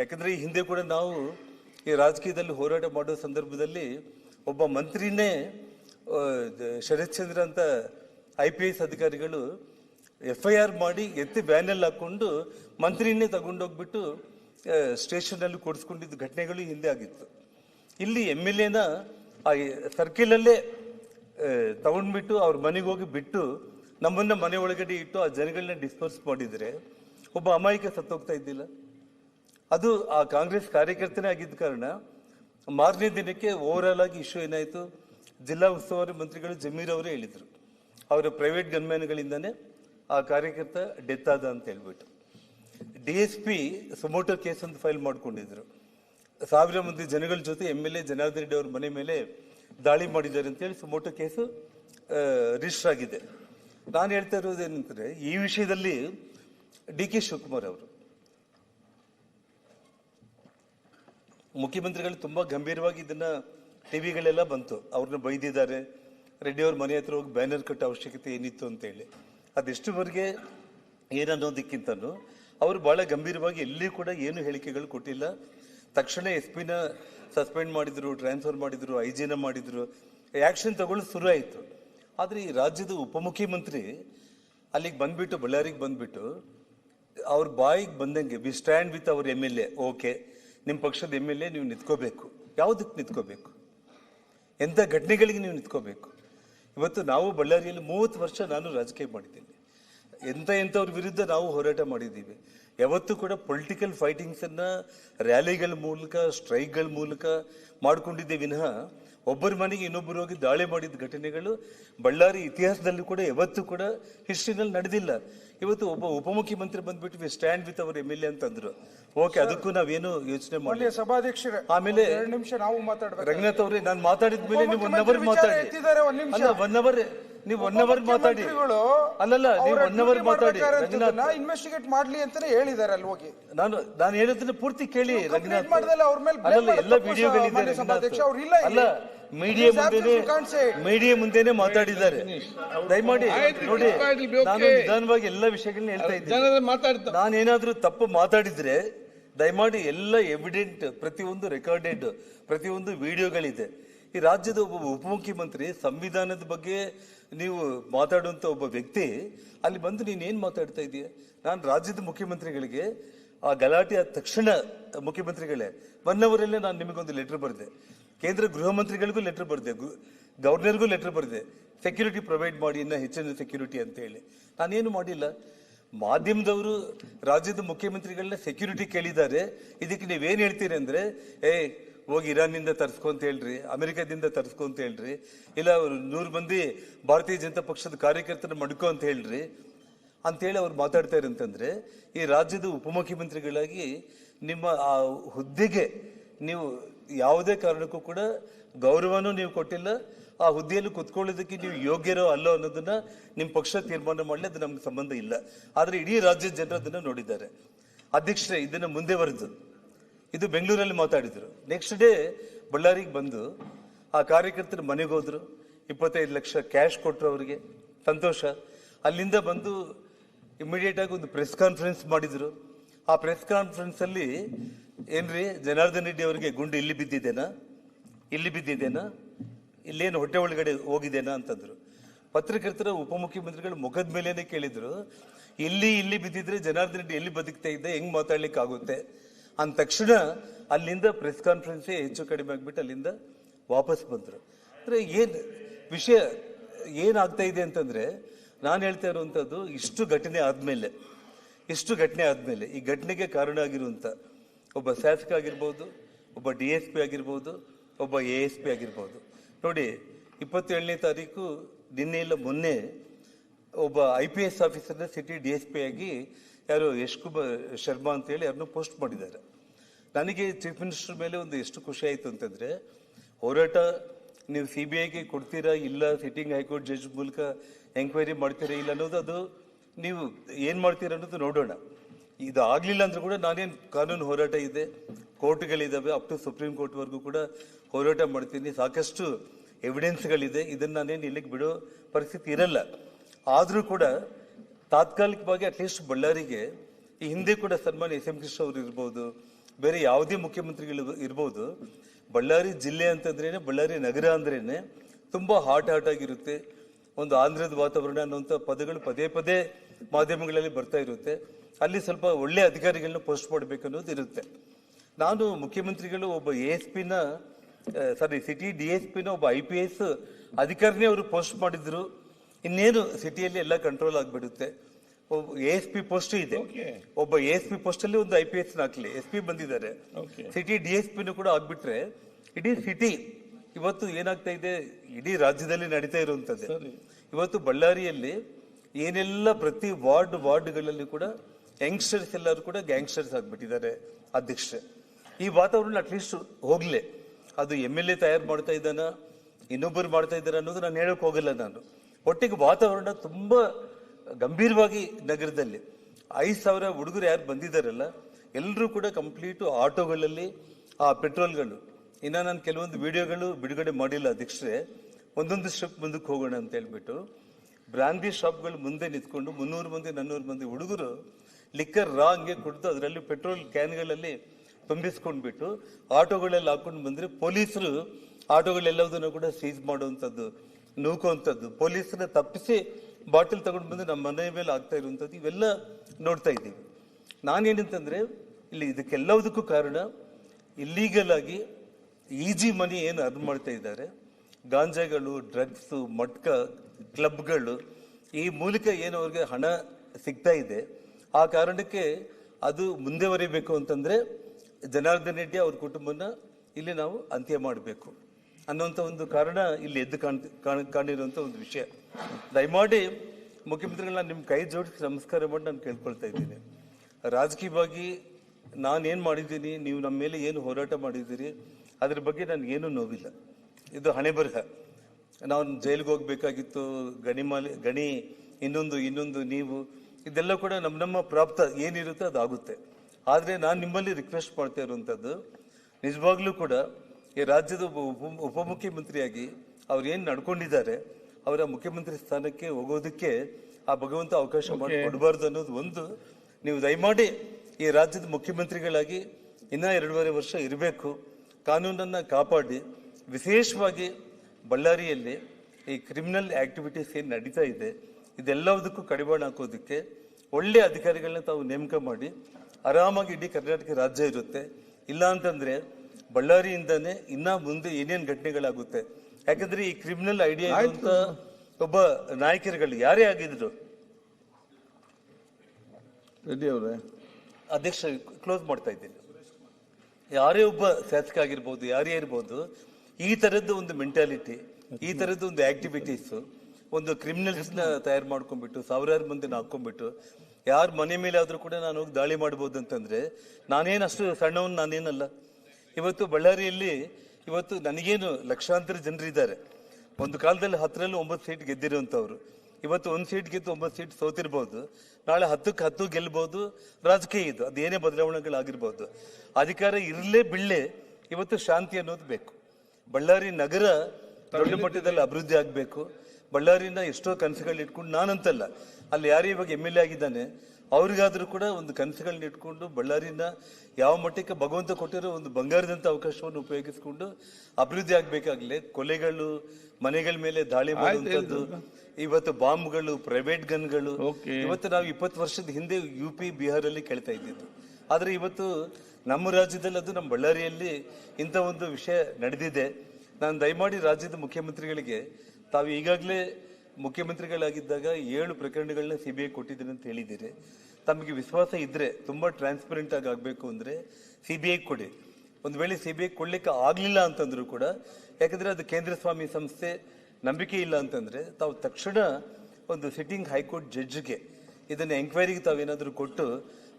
ಯಾಕಂದ್ರೆ ಈ ಹಿಂದೆ ಕೂಡ ನಾವು ಈ ರಾಜಕೀಯದಲ್ಲಿ ಹೋರಾಟ ಮಾಡೋ ಸಂದರ್ಭದಲ್ಲಿ ಒಬ್ಬ ಮಂತ್ರಿನೇ ಆ, ದ- ಶರತ್ ಚಂದ್ರ ಅಂತ ಐ ಪಿ ಎಸ್ ಅಧಿಕಾರಿಗಳು ಎಫ್ ಐ ಆರ್ ಮಾಡಿ ಎತ್ತಿ ಬ್ಯಾನಲ್ಲಿ ಹಾಕ್ಕೊಂಡು ಮಂತ್ರಿನೇ ತಗೊಂಡೋಗ್ಬಿಟ್ಟು ಸ್ಟೇಷನಲ್ಲಿ ಕೊಡಿಸ್ಕೊಂಡಿದ್ದ ಘಟನೆಗಳು ಹಿಂದೆ ಆಗಿತ್ತು. ಇಲ್ಲಿ ಎಂ ಎಲ್ ಎನ ಆ ಸರ್ಕಿಲಲ್ಲೇ ತಗೊಂಡ್ಬಿಟ್ಟು ಅವ್ರ ಮನೆಗೆ ಹೋಗಿ ಬಿಟ್ಟು ನಮ್ಮನ್ನ ಮನೆ ಒಳಗಡೆ ಇಟ್ಟು ಆ ಜನಗಳನ್ನ ಡಿಸ್ಪರ್ಸ್ ಮಾಡಿದ್ರೆ ಒಬ್ಬ ಅಮಾಯಕ ಸತ್ತೋಗ್ತಾ ಇದ್ದಿಲ್ಲ? ಅದು ಆ ಕಾಂಗ್ರೆಸ್ ಕಾರ್ಯಕರ್ತನೇ ಆಗಿದ್ದ ಕಾರಣ ಮಾರನೇ ದಿನಕ್ಕೆ ಓವರಾಲ್ ಆಗಿ ಇಶ್ಯೂ ಏನಾಯಿತು? ಜಿಲ್ಲಾ ಉಸ್ತುವಾರಿ ಮಂತ್ರಿಗಳು ಜಮೀರ್ ಅವರೇ ಹೇಳಿದರು. ಅವರ ಪ್ರೈವೇಟ್ ಗನ್ಮ್ಯಾನ್ಗಳಿಂದನೇ ಆ ಕಾರ್ಯಕರ್ತ ಡೆತ್ ಆದ ಅಂತ ಹೇಳ್ಬಿಟ್ಟು. D S P suo motu case ಅಂತ ಫೈಲ್ ಮಾಡ್ಕೊಂಡಿದ್ರು. ಸಾವಿರ ಮಂದಿ ಜನಗಳ ಜೊತೆ M L A Janardhan Reddy ಅವ್ರ ಮನೆ ಮೇಲೆ ದಾಳಿ ಮಾಡಿದ್ದಾರೆ ಅಂತೇಳಿ ಸುಮೋಟೋ ಕೇಸು ರಿಜಿಸ್ಟರ್ ಆಗಿದೆ. ನಾನು ಹೇಳ್ತಾ ಇರೋದು ಏನಂದ್ರೆ ಈ ವಿಷಯದಲ್ಲಿ ಡಿ ಕೆ ಶಿವಕುಮಾರ್ ಅವರು ಮುಖ್ಯಮಂತ್ರಿಗಳು ತುಂಬಾ ಗಂಭೀರವಾಗಿ ಇದನ್ನ ಟಿವಿಗಳೆಲ್ಲ ಬಂತು. ಅವ್ರನ್ನ ಬೈದಿದ್ದಾರೆ. ರೆಡ್ಡಿ ಅವ್ರ ಮನೆ ಹತ್ರ ಹೋಗಿ ಬ್ಯಾನರ್ ಕಟ್ಟೋ ಅವಶ್ಯಕತೆ ಏನಿತ್ತು ಅಂತ ಹೇಳಿ. ಅದೆಷ್ಟುವರೆಗೆ ಏನನ್ನೋದಕ್ಕಿಂತನೂ ಅವರು ಬಹಳ ಗಂಭೀರವಾಗಿ ಎಲ್ಲಿ ಕೂಡ ಏನು ಹೇಳಿಕೆಗಳು ಕೊಟ್ಟಿಲ್ಲ. ತಕ್ಷಣ ಎಸ್ ಪಿನ ಸಸ್ಪೆಂಡ್ ಮಾಡಿದ್ರು, ಟ್ರಾನ್ಸ್ಫರ್ ಮಾಡಿದ್ರು ಐ ಜಿನ ಮಾಡಿದ್ರು. ಆಕ್ಷನ್ ತಗೊಳ್ಳೋದು ಶುರು ಆಯಿತು. ಆದರೆ ಈ ರಾಜ್ಯದ ಉಪಮುಖ್ಯಮಂತ್ರಿ ಅಲ್ಲಿಗೆ ಬಂದ್ಬಿಟ್ಟು, ಬಳ್ಳಾರಿಗೆ ಬಂದ್ಬಿಟ್ಟು, ಅವ್ರ ಬಾಯಿಗೆ ಬಂದಂಗೆ, ವಿ ಸ್ಟ್ಯಾಂಡ್ ವಿತ್ ಅವ್ರ ಎಂ ಎಲ್ ಎ, ಓಕೆ. ನಿಮ್ಮ ಪಕ್ಷದ ಎಂ ಎಲ್ ಎ ನೀವು ನಿಂತ್ಕೋಬೇಕು. ಯಾವುದಕ್ಕೆ ನಿಂತ್ಕೋಬೇಕು? ಎಂಥ ಘಟನೆಗಳಿಗೆ ನೀವು ನಿಂತ್ಕೋಬೇಕು? ಇವತ್ತು ನಾವು ಬಳ್ಳಾರಿಯಲ್ಲಿ ಮೂವತ್ತು ವರ್ಷ ನಾನು ರಾಜಕೀಯ ಮಾಡಿದ್ದೇನೆ. ಎಂಥ ಎಂಥವ್ರ ವಿರುದ್ಧ ನಾವು ಹೋರಾಟ ಮಾಡಿದ್ದೀವಿ. ಯಾವತ್ತೂ ಕೂಡ ಪೊಲಿಟಿಕಲ್ ಫೈಟಿಂಗ್ಸನ್ನು ರ್ಯಾಲಿಗಳ ಮೂಲಕ ಸ್ಟ್ರೈಕ್ಗಳ ಮೂಲಕ ಮಾಡ್ಕೊಂಡಿದ್ದೆ ವಿನಃ ಒಬ್ಬರ ಮನೆಗೆ ಇನ್ನೊಬ್ಬರು ಹೋಗಿ ದಾಳಿ ಮಾಡಿದ ಘಟನೆಗಳು ಬಳ್ಳಾರಿ ಇತಿಹಾಸದಲ್ಲೂ ಕೂಡ ಯಾವತ್ತೂ ಕೂಡ ಹಿಸ್ಟ್ರಿನಲ್ಲಿ ನಡೆದಿಲ್ಲ. ಇವತ್ತು ಒಬ್ಬ ಉಪಮುಖ್ಯಮಂತ್ರಿ ಬಂದ್ಬಿಟ್ಟು we stand with our M L A ಅಂತಂದ್ರು. ಓಕೆ ಅದಕ್ಕೂ ನಾವೇನು ಯೋಚನೆ ಮಾಡಿ ಸಭಾಧ್ಯಕ್ಷರೇ ಆಮೇಲೆ ಎರಡು ನಿಮಿಷ ನಾವು ಮಾತಾಡ್ಬೇಕು ರಂಗನಾಥ್ ಅವರೇ ನಾನು ಮಾತಾಡಿದ ಮೇಲೆ ನೀವು ಒನ್ ಅವರ್ ಮಾತಾಡಿ. ಒನ್ ಅವರ್ ನೀವು ಒನ್ ಅವರ್ ಮಾತಾಡಿ. ಅಲ್ಲಲ್ಲ ನೀವು ಒನ್ ಅವರ್ ಮಾತಾಡಿ ಇನ್ವೆಸ್ಟಿಗೇಟ್ ಮಾಡ್ಲಿ ಅಂತಾನೆ ಹೇಳಿದಾರೆ ಅಲ್ಲಿ ಹೋಗಿ. ನಾನು ನಾನು ಹೇಳಿದ್ರೆ ಪೂರ್ತಿ ಕೇಳಿ ರಂಗನಾಥ್. ಮಾಡ್ದಲ್ಲ ಅವ್ರ ಮೇಲೆ ಅಲ್ಲಲ್ಲ ಎಲ್ಲ ವಿಡಿಯೋಗಳಿದೆ ರಂಗನಾಥ್. ಅವ್ರು ಇಲ್ಲ ಅಲ್ಲ ಮೀಡಿಯಾ ಮುಂದೆನೆ. ಮೀಡಿಯಾ ಮುಂದೆನೆ ಮಾತಾಡಿದ್ದಾರೆ. ದಯಮಾಡಿ ನೋಡಿ ನಾನು ನಿಧಾನವಾಗಿ ಎಲ್ಲ ವಿಷಯಗಳನ್ನ ಹೇಳ್ತಾ ಇದ್ದೀನಿ. ನಾನೇನಾದ್ರೂ ತಪ್ಪು ಮಾತಾಡಿದ್ರೆ ದಯಮಾಡಿ ಎಲ್ಲ ಎವಿಡೆಂಟ್ ಪ್ರತಿಯೊಂದು ರೆಕಾರ್ಡೆಡ್ ಪ್ರತಿಯೊಂದು ವಿಡಿಯೋಗಳಿದೆ ಈ ರಾಜ್ಯದ ಒಬ್ಬ ಉಪಮುಖ್ಯಮಂತ್ರಿ ಸಂವಿಧಾನದ ಬಗ್ಗೆ ನೀವು ಮಾತಾಡುವಂಥ ಒಬ್ಬ ವ್ಯಕ್ತಿ, ಅಲ್ಲಿ ಬಂದು ನೀನ್ ಏನ್ ಮಾತಾಡ್ತಾ ಇದೀಯ? ನಾನು ರಾಜ್ಯದ ಮುಖ್ಯಮಂತ್ರಿಗಳಿಗೆ, ಆ ಗಲಾಟೆ ಆದ ತಕ್ಷಣ ಮುಖ್ಯಮಂತ್ರಿಗಳೇ ಒನ್ ಅವರಲ್ಲೇ ನಾನು ನಿಮಗೊಂದು ಲೆಟರ್ ಬರೆದೆ. ಕೇಂದ್ರ ಗೃಹ ಮಂತ್ರಿಗಳಿಗೂ ಲೆಟರ್ ಬರೆದೆ. ಗವರ್ನರ್ಗೂ ಲೆಟರ್ ಬರೆದೆ. ಸೆಕ್ಯೂರಿಟಿ ಪ್ರೊವೈಡ್ ಮಾಡಿ, ಇನ್ನ ಹೆಚ್ಚಿನ ಸೆಕ್ಯೂರಿಟಿ ಅಂತ ಹೇಳಿ. ನಾನೇನು ಮಾಡಿಲ್ಲ. ಮಾಧ್ಯಮದವರು, ರಾಜ್ಯದ ಮುಖ್ಯಮಂತ್ರಿಗಳನ್ನ ಸೆಕ್ಯೂರಿಟಿ ಕೇಳಿದ್ದಾರೆ. ಇದಕ್ಕೆ ನೀವೇನು ಹೇಳ್ತೀರಿ ಅಂದ್ರೆ ಏ ಹೋಗಿ ಇರಾನ್ನಿಂದ ತರಿಸ್ಕೊ ಅಂತ ಹೇಳ್ರಿ, ಅಮೆರಿಕದಿಂದ ತರಿಸ್ಕೊ ಅಂತ ಹೇಳ್ರಿ, ಇಲ್ಲ ನೂರು ಮಂದಿ ಭಾರತೀಯ ಜನತಾ ಪಕ್ಷದ ಕಾರ್ಯಕರ್ತನ ಮಡ್ಕೊ ಅಂತ ಹೇಳ್ರಿ. ಅಂತೇಳಿ ಅವ್ರು ಮಾತಾಡ್ತಾ ಇರಂತಂದ್ರೆ ಈ ರಾಜ್ಯದ ಉಪಮುಖ್ಯಮಂತ್ರಿಗಳಾಗಿ ನಿಮ್ಮ ಆ ಹುದ್ದೆಗೆ ನೀವು ಯಾವುದೇ ಕಾರಣಕ್ಕೂ ಕೂಡ ಗೌರವನೂ ನೀವು ಕೊಟ್ಟಿಲ್ಲ, ಆ ಹುದ್ದೆಯಲ್ಲಿ ಕುತ್ಕೊಳ್ಳೋದಕ್ಕೆ ನೀವು ಯೋಗ್ಯರೋ ಅಲ್ಲೋ ಅನ್ನೋದನ್ನ ನಿಮ್ಮ ಪಕ್ಷ ತೀರ್ಮಾನ ಮಾಡಲಿ, ಅದು ನಮ್ಗೆ ಸಂಬಂಧ ಇಲ್ಲ. ಆದ್ರೆ ಇಡೀ ರಾಜ್ಯದ ಜನರು ಅದನ್ನ ನೋಡಿದ್ದಾರೆ. ಅಧ್ಯಕ್ಷರೇ, ಇದನ್ನ ಮುಂದೆ ಬರೆದು. ಇದು ಬೆಂಗಳೂರಲ್ಲಿ ಮಾತಾಡಿದರು. ನೆಕ್ಸ್ಟ್ ಡೇ ಬಳ್ಳಾರಿಗೆ ಬಂದು ಆ ಕಾರ್ಯಕರ್ತರು ಮನೆಗೆ ಹೋದರು. ಇಪ್ಪತ್ತೈದು ಲಕ್ಷ ಕ್ಯಾಶ್ ಕೊಟ್ಟರು ಅವರಿಗೆ. ಸಂತೋಷ. ಅಲ್ಲಿಂದ ಬಂದು ಇಮ್ಮಿಡಿಯೇಟಾಗಿ ಒಂದು ಪ್ರೆಸ್ ಕಾನ್ಫರೆನ್ಸ್ ಮಾಡಿದರು. ಆ ಪ್ರೆಸ್ ಕಾನ್ಫರೆನ್ಸಲ್ಲಿ ಏನ್ರಿ, ಜನಾರ್ದನ್ ರೆಡ್ಡಿ ಅವರಿಗೆ ಗುಂಡು ಇಲ್ಲಿ ಬಿದ್ದಿದ್ದೇನಾ? ಇಲ್ಲಿ ಬಿದ್ದಿದ್ದೇನಾ? ಇಲ್ಲೇನು ಹೊಟ್ಟೆ ಒಳಗಡೆ ಹೋಗಿದ್ದೇನಾ ಅಂತಂದರು. ಪತ್ರಕರ್ತರ ಉಪಮುಖ್ಯಮಂತ್ರಿಗಳು ಮುಖದ ಮೇಲೇನೆ ಕೇಳಿದರು. ಇಲ್ಲಿ ಇಲ್ಲಿ ಬಿದ್ದಿದ್ರೆ ಜನಾರ್ದನ್ ರೆಡ್ಡಿ ಎಲ್ಲಿ ಬದುಕ್ತಾ ಇದ್ದೆ? ಹೆಂಗೆ ಮಾತಾಡ್ಲಿಕ್ಕೆ ಆಗುತ್ತೆ ಅಂದ ತಕ್ಷಣ ಅಲ್ಲಿಂದ ಪ್ರೆಸ್ ಕಾನ್ಫರೆನ್ಸೇ ಹೆಚ್ಚು ಕಡಿಮೆ ಆಗಿಬಿಟ್ಟು ಅಲ್ಲಿಂದ ವಾಪಸ್ ಬಂದರು. ಅಂದ್ರೆ ಏನು ವಿಷಯ ಏನಾಗ್ತಾ ಇದೆ ಅಂತಂದ್ರೆ ನಾನು ಹೇಳ್ತಾ ಇರುವಂತದ್ದು ಇಷ್ಟು ಘಟನೆ ಆದಮೇಲೆ, ಇಷ್ಟು ಘಟನೆ ಆದಮೇಲೆ, ಈ ಘಟನೆಗೆ ಕಾರಣ ಆಗಿರುವಂಥ ಒಬ್ಬ ಶಾಸಕ ಆಗಿರ್ಬೋದು, ಒಬ್ಬ ಡಿ ಎಸ್ ಪಿ ಆಗಿರ್ಬೋದು, ಒಬ್ಬ ಎ ಎಸ್ ಪಿ ಆಗಿರ್ಬೋದು. ನೋಡಿ, ಇಪ್ಪತ್ತೇಳನೇ ತಾರೀಕು ನಿನ್ನೆ ಇಲ್ಲ ಮೊನ್ನೆ ಒಬ್ಬ ಐ ಪಿ ಎಸ್ ಆಫೀಸರ್ನ ಸಿಟಿ ಡಿ ಎಸ್ ಪಿ ಆಗಿ ಯಾರು ಯಶ್ ಕುಮಾರ್ ಶರ್ಮಾ ಅಂತ ಹೇಳಿ ಅವ್ರನ್ನ ಪೋಸ್ಟ್ ಮಾಡಿದ್ದಾರೆ. ನನಗೆ ಚೀಫ್ ಮಿನಿಸ್ಟರ್ ಮೇಲೆ ಒಂದು ಎಷ್ಟು ಖುಷಿ ಆಯಿತು ಅಂತಂದರೆ, ಹೋರಾಟ ನೀವು ಸಿ ಬಿ ಐಗೆ ಕೊಡ್ತೀರಾ ಇಲ್ಲ ಸಿಟ್ಟಿಂಗ್ ಹೈಕೋರ್ಟ್ ಜಡ್ಜ್ ಮೂಲಕ ಎಂಕ್ವೈರಿ ಮಾಡ್ತೀರಾ ಇಲ್ಲ ಅನ್ನೋದು ಅದು ನೀವು ಏನು ಮಾಡ್ತೀರಾ ಅನ್ನೋದು ನೋಡೋಣ. ಇದು ಆಗಲಿಲ್ಲ ಅಂದರೂ ಕೂಡ ನಾನೇನು ಕಾನೂನು ಹೋರಾಟ ಇದೆ ಕೋರ್ಟ್ಗಳಿದ್ದಾವೆ ಅಪ್ ಟು ಸುಪ್ರೀಂ ಕೋರ್ಟ್ವರೆಗೂ ಕೂಡ ಹೋರಾಟ ಮಾಡ್ತೀನಿ. ಸಾಕಷ್ಟು ಎವಿಡೆನ್ಸ್ಗಳಿದೆ ಇದನ್ನು ನಾನೇನು ಇಲ್ಲಿಗೆ ಬಿಡೋ ಪರಿಸ್ಥಿತಿ ಇರಲ್ಲ. ಆದರೂ ಕೂಡ ತಾತ್ಕಾಲಿಕವಾಗಿ ಅಟ್ಲೀಸ್ಟ್ ಬಳ್ಳಾರಿಗೆ ಈ ಹಿಂದೆ ಕೂಡ ಸನ್ಮಾನ್ಯ ಎಸ್ ಎಂ ಕೃಷ್ಣ ಅವರು ಇರ್ಬೋದು ಬೇರೆ ಯಾವುದೇ ಮುಖ್ಯಮಂತ್ರಿಗಳು ಇರ್ಬೋದು. ಬಳ್ಳಾರಿ ಜಿಲ್ಲೆ ಅಂತಂದ್ರೇನೆ, ಬಳ್ಳಾರಿ ನಗರ ಅಂದ್ರೇನೆ ತುಂಬ ಹಾಟ್ ಹಾಟ್ ಆಗಿರುತ್ತೆ. ಒಂದು ಆಂಧ್ರದ ವಾತಾವರಣ ಅನ್ನುವಂಥ ಪದಗಳು ಪದೇ ಪದೇ ಮಾಧ್ಯಮಗಳಲ್ಲಿ ಬರ್ತಾ ಇರುತ್ತೆ. ಅಲ್ಲಿ ಸ್ವಲ್ಪ ಒಳ್ಳೆ ಅಧಿಕಾರಿಗಳನ್ನ ಪೋಸ್ಟ್ ಮಾಡಬೇಕು ಅನ್ನೋದು ಇರುತ್ತೆ. ನಾನು ಮುಖ್ಯಮಂತ್ರಿಗಳು ಒಬ್ಬ ಎ ಎಸ್ ಪಿನ ಸಾರಿ ಸಿಟಿ ಡಿ ಎಸ್ ಪಿನ ಒಬ್ಬ ಐ ಪಿ ಎಸ್ ಅಧಿಕಾರಿನೇ ಅವರು ಪೋಸ್ಟ್ ಮಾಡಿದ್ರು. ಇನ್ನೇನು ಸಿಟಿಯಲ್ಲಿ ಎಲ್ಲ ಕಂಟ್ರೋಲ್ ಆಗಿಬಿಡುತ್ತೆ. ಒಬ್ಬ ಎಸ್ ಪಿ ಪೋಸ್ಟ್ ಇದೆ. ಒಬ್ಬ ಎ ಎಸ್ ಪಿ ಪೋಸ್ಟ್ ಅಲ್ಲಿ ಒಂದು ಐ ಪಿ ಎಸ್ ಹಾಕ್ಲಿ ಎಸ್ ಪಿ ಬಂದಿದ್ದಾರೆ. ಸಿಟಿ ಡಿ ಎಸ್ ಪಿನೂ ಕೂಡ ಆಗ್ಬಿಟ್ರೆ ಇಡೀ ಸಿಟಿ ಇವತ್ತು ಏನಾಗ್ತಾ ಇದೆ? ಇಡೀ ರಾಜ್ಯದಲ್ಲಿ ನಡೀತಾ ಇರುವಂತದ್ದು ಇವತ್ತು ಬಳ್ಳಾರಿಯಲ್ಲಿ ಏನೆಲ್ಲ ಪ್ರತಿ ವಾರ್ಡ್ ವಾರ್ಡ್ಗಳಲ್ಲಿ ಕೂಡ ಯಂಗ್ಸ್ಟರ್ಸ್ ಎಲ್ಲರೂ ಕೂಡ ಗ್ಯಾಂಗ್ಸ್ಟರ್ಸ್ ಆಗ್ಬಿಟ್ಟಿದ್ದಾರೆ ಅಧ್ಯಕ್ಷ ಈ ವಾತಾವರಣ ಅಟ್ಲೀಸ್ಟ್ ಹೋಗ್ಲೆ. ಅದು ಎಂ ಎಲ್ ಎ ತಯಾರು ಮಾಡ್ತಾ ಇದ್ದಾನ? ಇನ್ನೊಬ್ಬರು ಮಾಡ್ತಾ ಇದ್ದಾರೆ ಅನ್ನೋದು ನಾನು ಹೇಳಕ್ ಹೋಗಲ್ಲ ನಾನು. ಒಟ್ಟಿಗೆ ವಾತಾವರಣ ತುಂಬಾ ಗಂಭೀರವಾಗಿ ನಗರದಲ್ಲಿ ಐದು ಸಾವಿರ ಹುಡುಗರು ಯಾರು ಬಂದಿದ್ದಾರಲ್ಲ, ಎಲ್ಲರೂ ಕೂಡ ಕಂಪ್ಲೀಟು ಆಟೋಗಳಲ್ಲಿ, ಆ ಪೆಟ್ರೋಲ್ಗಳು. ಇನ್ನು ನಾನು ಕೆಲವೊಂದು ವಿಡಿಯೋಗಳು ಬಿಡುಗಡೆ ಮಾಡಿಲ್ಲ ಅಧ್ಯಕ್ಷರೇ. ಒಂದೊಂದು ಸ್ಟೆಪ್ ಮುಂದಕ್ಕೆ ಹೋಗೋಣ ಅಂತ ಹೇಳ್ಬಿಟ್ಟು ಬ್ರಾಂದಿ ಶಾಪ್ಗಳು ಮುಂದೆ ನಿಂತ್ಕೊಂಡು ಮುನ್ನೂರು ಮಂದಿ, ನಾನ್ನೂರು ಮಂದಿ ಹುಡುಗರು ಲಿಕ್ಕರ್ ರಾ ಹಂಗೆ ಕುಡಿದು ಅದರಲ್ಲಿ ಪೆಟ್ರೋಲ್ ಕ್ಯಾನ್ಗಳಲ್ಲಿ ತುಂಬಿಸ್ಕೊಂಡ್ಬಿಟ್ಟು ಆಟೋಗಳಲ್ಲಿ ಹಾಕೊಂಡು ಬಂದರೆ ಪೊಲೀಸರು ಆಟೋಗಳೆಲ್ಲದನ್ನು ಕೂಡ ಸೀಸ್ ಮಾಡುವಂಥದ್ದು, ನೂಕುವಂಥದ್ದು. ಪೊಲೀಸರ ತಪ್ಪಿಸಿ ಬಾಟಲ್ ತಗೊಂಡು ಬಂದು ನಮ್ಮ ಮನೆ ಮೇಲೆ ಆಗ್ತಾ ಇರುವಂಥದ್ದು ಇವೆಲ್ಲ ನೋಡ್ತಾ ಇದ್ದೀವಿ. ನಾನೇನಂತಂದರೆ, ಇಲ್ಲಿ ಇದಕ್ಕೆಲ್ಲದಕ್ಕೂ ಕಾರಣ ಇಲ್ಲೀಗಲ್ ಆಗಿ ಈಜಿ ಮನಿ ಏನು ಅರ್ನ್ ಮಾಡ್ತಾ ಇದ್ದಾರೆ. ಗಾಂಜಾಗಳು ಡ್ರಗ್ಸು ಮಟ್ಕ ಕ್ಲಬ್ಗಳು ಈ ಮೂಲಕ ಏನು ಅವ್ರಿಗೆ ಹಣ ಸಿಗ್ತಾ ಇದೆ. ಆ ಕಾರಣಕ್ಕೆ ಅದು ಮುಂದೆವರಿಬೇಕು ಅಂತಂದ್ರೆ ಜನಾರ್ದನ್ ರೆಡ್ಡಿ ಅವ್ರ ಕುಟುಂಬನ ಇಲ್ಲಿ ನಾವು ಅಂತ್ಯ ಮಾಡಬೇಕು. ಅನ್ನುವಂಥ ಒಂದು ಕಾರಣ ಇಲ್ಲಿ ಎದ್ದು ಕಾಣ್, ಕಾಣ್- ಕಾಣಿರುವಂಥ ಒಂದು ವಿಷಯ. ದಯಮಾಡಿ ಮುಖ್ಯಮಂತ್ರಿಗಳನ್ನ ನಿಮ್ಮ ಕೈ ಜೋಡಿಸಿ ನಮಸ್ಕಾರ ಮಾಡಿ ನಾನು ಕೇಳ್ಕೊಳ್ತಾ ಇದ್ದೀನಿ. ರಾಜಕೀಯವಾಗಿ ನಾನೇನು ಮಾಡಿದ್ದೀನಿ, ನೀವು ನಮ್ಮ ಮೇಲೆ ಏನು ಹೋರಾಟ ಮಾಡಿದ್ದೀರಿ, ಅದ್ರ ಬಗ್ಗೆ ನನಗೇನು ನೋವಿಲ್ಲ. ಇದು ಹಣೆ ಬರಹ ನಾವು ಜೈಲಿಗೆ ಹೋಗ್ಬೇಕಾಗಿತ್ತು, ಗಣಿ ಮಾಲಿ, ಗಣಿ, ಇನ್ನೊಂದು ಇನ್ನೊಂದು, ನೀವು, ಇದೆಲ್ಲ ಕೂಡ ನಮ್ಮ ನಮ್ಮ ಪ್ರಾಪ್ತ ಏನಿರುತ್ತೆ ಅದಾಗುತ್ತೆ ಆದರೆ ನಾನು ನಿಮ್ಮಲ್ಲಿ ರಿಕ್ವೆಸ್ಟ್ ಮಾಡ್ತಾ ಇರುವಂಥದ್ದು ನಿಜವಾಗ್ಲೂ ಕೂಡ ಈ ರಾಜ್ಯದ ಉಪಮುಖ್ಯಮಂತ್ರಿಯಾಗಿ ಅವ್ರು ಏನು ನಡ್ಕೊಂಡಿದ್ದಾರೆ ಅವರ ಮುಖ್ಯಮಂತ್ರಿ ಸ್ಥಾನಕ್ಕೆ ಹೋಗೋದಕ್ಕೆ ಆ ಭಗವಂತ ಅವಕಾಶ ಮಾಡಿ ಕೊಡಬಾರ್ದು ಅನ್ನೋದು ಒಂದು. ನೀವು ದಯಮಾಡಿ ಈ ರಾಜ್ಯದ ಮುಖ್ಯಮಂತ್ರಿಗಳಾಗಿ ಇನ್ನೂ ಎರಡೂವರೆ ವರ್ಷ ಇರಬೇಕು. ಕಾನೂನನ್ನು ಕಾಪಾಡಿ. ವಿಶೇಷವಾಗಿ ಬಳ್ಳಾರಿಯಲ್ಲಿ ಈ ಕ್ರಿಮಿನಲ್ ಆಕ್ಟಿವಿಟೀಸ್ ಏನು ನಡೀತಾ ಇದೆ ಇದೆಲ್ಲದಕ್ಕೂ ಕಡಿವಾಣ ಹಾಕೋದಕ್ಕೆ ಒಳ್ಳೆಯ ಅಧಿಕಾರಿಗಳನ್ನ ತಾವು ನೇಮಕ ಮಾಡಿ ಆರಾಮಾಗಿ ಇಡೀ ಕರ್ನಾಟಕ ರಾಜ್ಯ ಇರುತ್ತೆ. ಇಲ್ಲ ಅಂತಂದ್ರೆ ಬಳ್ಳಾರಿಯಿಂದಾನೇ ಇನ್ನ ಮುಂದೆ ಏನೇನು ಘಟನೆಗಳಾಗುತ್ತೆ? ಯಾಕಂದ್ರೆ ಈ ಕ್ರಿಮಿನಲ್ ಐಡಿಯಾ ಇರುವಂತ ಒಬ್ಬ ನಾಯಕರುಗಳು ಯಾರೇ ಆಗಿದ್ರು? ರೆಡ್ಡಿ ಅವರೇ. ಅಧ್ಯಕ್ಷ ಕ್ಲೋಸ್ ಮಾಡ್ತಾ ಇದ್ದೀನಿ. ಯಾರೇ ಒಬ್ಬ ಶಾಸಕ ಆಗಿರ್ಬೋದು ಯಾರೇ ಇರ್ಬೋದು ಈ ತರದ್ದು ಒಂದು ಮೆಂಟಾಲಿಟಿ ಈ ತರದ್ದು ಒಂದು ಆಕ್ಟಿವಿಟೀಸ್ ಒಂದು ಕ್ರಿಮಿನಲ್ಸ್ನ ತಯಾರು ಮಾಡ್ಕೊಂಡ್ಬಿಟ್ಟು ಸಾವಿರಾರು ಮಂದಿನ ಹಾಕೊಂಡ್ಬಿಟ್ಟು ಯಾರ ಮನೆ ಮೇಲೆ ಆದ್ರೂ ಕೂಡ ನಾನು ಹೋಗಿ ದಾಳಿ ಮಾಡ್ಬೋದು ಅಂತಂದ್ರೆ ನಾನೇನು ಅಷ್ಟು ಸಣ್ಣವನು ನಾನೇನಲ್ಲ. ಇವತ್ತು ಬಳ್ಳಾರಿಯಲ್ಲಿ ಇವತ್ತು ನನಗೇನು ಲಕ್ಷಾಂತರ ಜನರಿದ್ದಾರೆ. ಒಂದು ಕಾಲದಲ್ಲಿ ಹತ್ತರಲ್ಲೂ ಒಂಬತ್ತು ಸೀಟ್ ಗೆದ್ದಿರುವಂಥವ್ರು. ಇವತ್ತು ಒಂದು ಸೀಟ್ ಗೆದ್ದು ಒಂಬತ್ತು ಸೀಟ್ ಸೋತಿರ್ಬೋದು. ನಾಳೆ ಹತ್ತಕ್ಕೆ ಹತ್ತು ಗೆಲ್ಬೋದು. ರಾಜಕೀಯ ಇದು. ಅದೇನೇ ಬದಲಾವಣೆಗಳಾಗಿರ್ಬೋದು. ಅಧಿಕಾರ ಇರಲೇ ಬಿಳ್ಳೆ ಇವತ್ತು ಶಾಂತಿ ಅನ್ನೋದು ಬೇಕು. ಬಳ್ಳಾರಿ ನಗರ ದೊಡ್ಡ ಮಟ್ಟದಲ್ಲಿ ಅಭಿವೃದ್ಧಿ ಆಗಬೇಕು. ಬಳ್ಳಾರಿನ ಎಷ್ಟೋ ಕನಸುಗಳು ಇಟ್ಕೊಂಡು ನಾನಂತಲ್ಲ. ಅಲ್ಲಿ ಯಾರು ಇವಾಗ ಎಂ ಎಲ್ ಎ ಆಗಿದ್ದಾನೆ ಅವ್ರಿಗಾದ್ರೂ ಕೂಡ ಒಂದು ಕನಸುಗಳನ್ನ ಇಟ್ಕೊಂಡು ಬಳ್ಳಾರಿನ ಯಾವ ಮಟ್ಟಕ್ಕೆ ಭಗವಂತ ಕೊಟ್ಟಿರೋ ಒಂದು ಬಂಗಾರದಂಥ ಅವಕಾಶವನ್ನು ಉಪಯೋಗಿಸಿಕೊಂಡು ಅಭಿವೃದ್ಧಿ ಆಗ್ಬೇಕಾಗ್ಲಿ ಕೊಲೆಗಳು ಮನೆಗಳ ಮೇಲೆ ದಾಳಿ ಮಾಡುವಂಥದ್ದು ಇವತ್ತು ಬಾಂಬ್ಗಳು ಪ್ರೈವೇಟ್ ಗನ್ಗಳು ಇವತ್ತು ನಾವು ಇಪ್ಪತ್ತು ವರ್ಷದ ಹಿಂದೆ ಯು ಪಿ ಬಿಹಾರಲ್ಲಿ ಕೇಳ್ತಾ ಇದ್ದಿದ್ದು. ಆದರೆ ಇವತ್ತು ನಮ್ಮ ರಾಜ್ಯದಲ್ಲಿ ಅದು ನಮ್ಮ ಬಳ್ಳಾರಿಯಲ್ಲಿ ಇಂಥ ಒಂದು ವಿಷಯ ನಡೆದಿದೆ. ನಾನು ದಯಮಾಡಿ ರಾಜ್ಯದ ಮುಖ್ಯಮಂತ್ರಿಗಳಿಗೆ ತಾವು ಈಗಾಗಲೇ ಮುಖ್ಯಮಂತ್ರಿಗಳಾಗಿದ್ದಾಗ ಏಳು ಪ್ರಕರಣಗಳನ್ನ ಸಿ ಬಿ ಐ ಕೊಟ್ಟಿದ್ದೀನಿ ಅಂತ ಹೇಳಿದ್ದೀರಿ ತಮಗೆ ವಿಶ್ವಾಸ ಇದ್ರೆ ತುಂಬಾ ಟ್ರಾನ್ಸ್ಪರೆಂಟ್ ಆಗಿ ಆಗಬೇಕು ಅಂದ್ರೆ ಸಿ ಬಿ ಐ ಕೊಡಿ ಒಂದು ವೇಳೆ ಸಿ ಬಿ ಐ ಕೊಡ್ಲಿಕ್ಕೆ ಆಗ್ಲಿಲ್ಲ ಅಂತಂದ್ರೂ ಕೂಡ ಯಾಕಂದ್ರೆ ಅದು ಕೇಂದ್ರ ಸ್ವಾಮಿ ಸಂಸ್ಥೆ ನಂಬಿಕೆ ಇಲ್ಲ ಅಂತಂದ್ರೆ ತಾವು ತಕ್ಷಣ ಒಂದು ಸಿಟ್ಟಿಂಗ್ ಹೈಕೋರ್ಟ್ ಜಡ್ಜ್ಗೆ ಇದನ್ನ ಎಂಕ್ವೈರಿಗೆ ತಾವೇನಾದರೂ ಕೊಟ್ಟು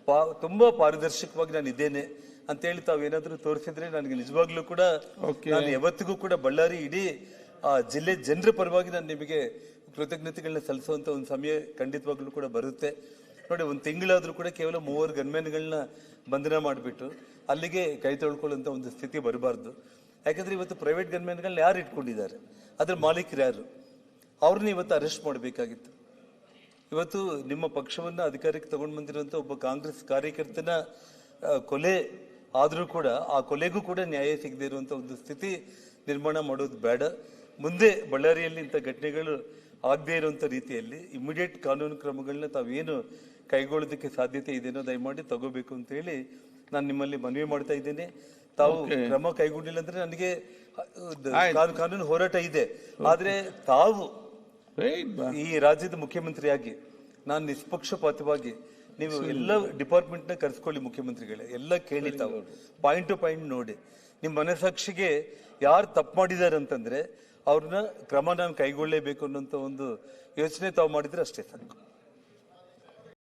ಪಾ ತುಂಬಾ ಪಾರದರ್ಶಕವಾಗಿ ನಾನು ಇದ್ದೇನೆ ಅಂತೇಳಿ ತಾವೇನಾದರೂ ತೋರಿಸಿದ್ರೆ ನನಗೆ ನಿಜವಾಗ್ಲೂ ಕೂಡ. ನಾನು ಯಾವತ್ತಿಗೂ ಕೂಡ ಬಳ್ಳಾರಿ ಇಡೀ ಆ ಜಿಲ್ಲೆ ಜನರ ಪರವಾಗಿ ನಾನು ನಿಮಗೆ ಕೃತಜ್ಞತೆಗಳನ್ನ ಸಲ್ಲಿಸುವಂತ ಒಂದು ಸಮಯ ಖಂಡಿತವಾಗ್ಲೂ ಕೂಡ ಬರುತ್ತೆ. ನೋಡಿ, ಒಂದು ತಿಂಗಳಾದ್ರೂ ಕೂಡ ಕೇವಲ ಮೂವರು ಗನ್ಮೆನ್ಗಳನ್ನ ಬಂಧನ ಮಾಡಿಬಿಟ್ಟು ಅಲ್ಲಿಗೆ ಕೈ ತೊಳ್ಕೊಳ್ಳುವಂತ ಒಂದು ಸ್ಥಿತಿ ಬರಬಾರ್ದು. ಯಾಕಂದ್ರೆ ಇವತ್ತು ಪ್ರೈವೇಟ್ ಗನ್ಮೆನ್ಗಳನ್ನ ಯಾರು ಇಟ್ಕೊಂಡಿದ್ದಾರೆ? ಅದ್ರ ಮಾಲೀಕರು ಯಾರು? ಅವ್ರನ್ನ ಇವತ್ತು ಅರೆಸ್ಟ್ ಮಾಡಬೇಕಾಗಿತ್ತು. ಇವತ್ತು ನಿಮ್ಮ ಪಕ್ಷವನ್ನ ಅಧಿಕಾರಕ್ಕೆ ತಗೊಂಡು ಬಂದಿರುವಂತ ಒಬ್ಬ ಕಾಂಗ್ರೆಸ್ ಕಾರ್ಯಕರ್ತನ ಕೊಲೆ ಆದರೂ ಕೂಡ ಆ ಕೊಲೆಗೂ ಕೂಡ ನ್ಯಾಯ ಸಿಗದೇ ಇರುವಂತ ಒಂದು ಸ್ಥಿತಿ ನಿರ್ಮಾಣ ಮಾಡೋದು ಬೇಡ. ಮುಂದೆ ಬಳ್ಳಾರಿಯಲ್ಲಿ ಇಂಥ ಘಟನೆಗಳು ಆಗದೇ ಇರುವಂಥ ರೀತಿಯಲ್ಲಿ ಇಮಿಡಿಯೇಟ್ ಕಾನೂನು ಕ್ರಮಗಳನ್ನ ತಾವೇನು ಕೈಗೊಳ್ಳೋದಕ್ಕೆ ಸಾಧ್ಯತೆ ಇದೆಯೋ ದಯಮಾಡಿ ತಗೋಬೇಕು ಅಂತ ಹೇಳಿ ನಾನು ನಿಮ್ಮಲ್ಲಿ ಮನವಿ ಮಾಡ್ತಾ ಇದ್ದೇನೆ. ತಾವು ಕ್ರಮ ಕೈಗೊಂಡಿಲ್ಲ ಅಂದ್ರೆ ನನಗೆ ಕಾನೂನು ಹೋರಾಟ ಇದೆ. ಆದ್ರೆ ತಾವು ಈ ರಾಜ್ಯದ ಮುಖ್ಯಮಂತ್ರಿಯಾಗಿ ನಾನು ನಿಷ್ಪಕ್ಷಪಾತವಾಗಿ ನೀವು ಎಲ್ಲ ಡಿಪಾರ್ಟ್ಮೆಂಟ್ನ ಕರೆಸ್ಕೊಳ್ಳಿ ಮುಖ್ಯಮಂತ್ರಿಗಳೇ ಎಲ್ಲ ಕೇಳಿ ತಾವು. ಪಾಯಿಂಟ್ ಟು ಪಾಯಿಂಟ್ ನೋಡಿ. ನಿಮ್ಮ ಮನಸಾಕ್ಷಿಗೆ ಯಾರು ತಪ್ಪು ಮಾಡಿದ್ದಾರೆ ಅಂತಂದ್ರೆ ಅವ್ರನ್ನ ಕ್ರಮ ನಾನು ಕೈಗೊಳ್ಳಲೇಬೇಕು ಅನ್ನೋಂಥ ಒಂದು ಯೋಚನೆ ತಾವು ಮಾಡಿದರೆ ಅಷ್ಟೇ ಸಾಕು.